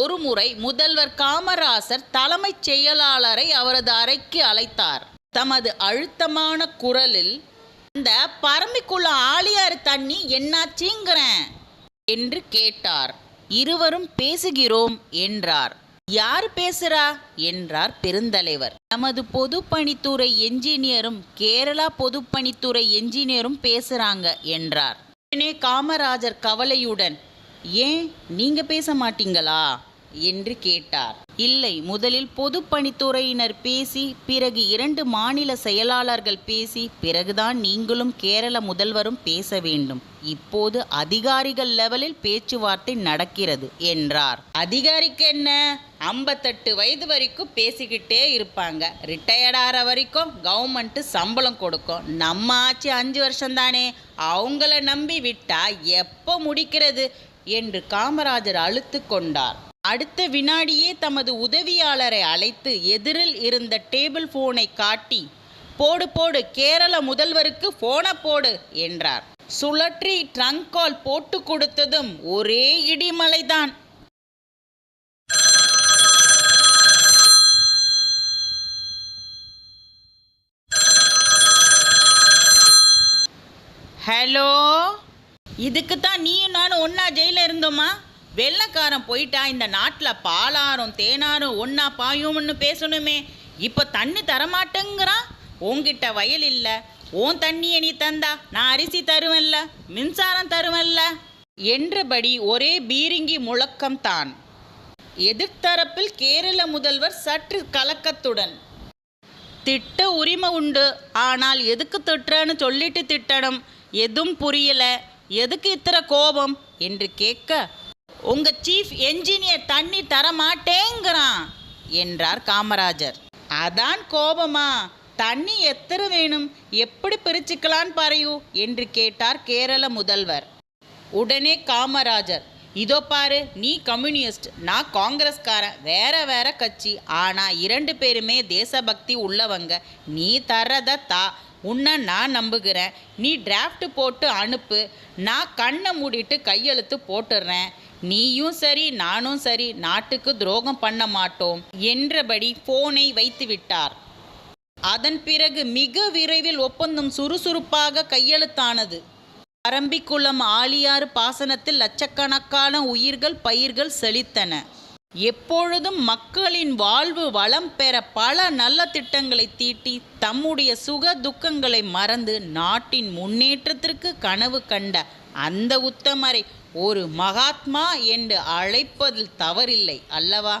ஒருமுறை முதல்வர் காமராசர் தலைமைச் செயலாளரை அவரது அறைக்கு அழைத்தார். தமது அழுத்தமான குரலில் அந்த பரம்பிக்குள்ள ஆளியார் தண்ணி என்னாச்சுங்கிறேன் என்று கேட்டார். இருவரும் பேசுகிறோம் என்றார். யார் பேசுறா? என்றார் பெருந்தலைவர். நமது பொதுப்பணித்துறை என்ஜினியரும் கேரளா பொதுப்பணித்துறை என்ஜினியரும் பேசுறாங்க என்றார். உடனே காமராஜர் கவலையுடன் ஏன்? நீங்க பேச மாட்டீங்களா? என்று கேட்டார். இல்லை முதலில் பொதுப்பணித்துறையினர் பேசி பிறகு இரண்டு மாநில செயலாளர்கள் பேசி பிறகுதான் நீங்களும் கேரள முதல்வரும் பேச வேண்டும். இப்போது அதிகாரிகள் லெவலில் பேச்சுவார்த்தை நடக்கிறது என்றார். அதிகாரிக்கு என்ன? ஐம்பத்தெட்டு வயது வரைக்கும் பேசிக்கிட்டே இருப்பாங்க. ரிட்டையர்ட் ஆகிற வரைக்கும் கவர்மெண்ட்டு சம்பளம் கொடுக்கும். நம்ம ஆட்சி அஞ்சு வருஷம் தானே அவங்கள நம்பி விட்டா எப்போ முடிக்கிறது? என்று காமராஜர் அழுத்து கொண்டார். அடுத்த வினாடியே தமது உதவியாளரை அழைத்து எதிரில் இருந்த டேபிள் ஃபோனை காட்டி போடு போடு கேரள முதல்வருக்கு ஃபோனை போடு என்றார். சுழற்றி ட்ரங்க் கால் போட்டு கொடுத்ததும் ஒரே இடிமலைதான். ஹலோ இதுக்கு தான் நீயும் நானும் ஒன்றா ஜெயிலில் இருந்தோமா? வெள்ளக்காரன் போயிட்டா இந்த நாட்டில் பாலாரும் தேனாரும் ஒன்றா பாயும்னு பேசணுமே. இப்போ தண்ணி தரமாட்டேங்கிறான். உங்ககிட்ட வயல் இல்லை. உன் தண்ணியை நீ தந்தா நான் அரிசி தருவேன்ல. மின்சாரம் தருவேன்ல. என்றபடி ஒரே பீரிங்கி முழக்கம் தான். எதிர்த்தரப்பில் கேரள முதல்வர் சற்று கலக்கத்துடன் திட்ட உரிமை உண்டு. ஆனால் எதுக்கு திட்டுறன்னு சொல்லிட்டு திட்டணும். எதுவும் புரியல. எதுக்கு இத்தனை கோபம்? என்று கேட்க உங்கள் சீஃப் என்ஜினியர் தண்ணி தர மாட்டேங்கிறான் என்றார் காமராஜர். அதான் கோபமா? தண்ணி எத்தனை வேணும்? எப்படி பிரிச்சுக்கலான் பாரையு? என்று கேட்டார் கேரள முதல்வர். உடனே காமராஜர் இதோ பாரு நீ கம்யூனிஸ்ட் நான் காங்கிரஸ்காரன் வேற வேற கட்சி. ஆனால் இரண்டு பேருமே தேசபக்தி உள்ளவங்க. நீ தர்றத தா உன்னை நான் நம்புகிறேன். நீ டிராஃப்ட் போட்டு அனுப்பு. நான் கண்ணை மூடிட்டு கையெழுத்து போட்டுடுறேன் நீயும் சரி நானும் சரி நாட்டுக்கு துரோகம் பண்ண மாட்டோம் என்றபடி போனை வைத்து விட்டார். அதன் பிறகு மிக விரைவில் ஒப்பந்தம் சுறுசுறுப்பாக கையெழுத்தானது. பரம்பிக்குளம் ஆழியாறு பாசனத்தில் லட்சக்கணக்கான உயிர்கள் பயிர்கள் செழித்தன. எப்பொழுதும் மக்களின் வாழ்வு வளம் பெற பல நல்ல திட்டங்களை தீட்டி தம்முடைய சுக துக்கங்களை மறந்து நாட்டின் முன்னேற்றத்திற்கு கனவு கண்ட அந்த உத்தமரை ஒரு மகாத்மா என்று அழைப்பதில் தவறில்லை அல்லவா?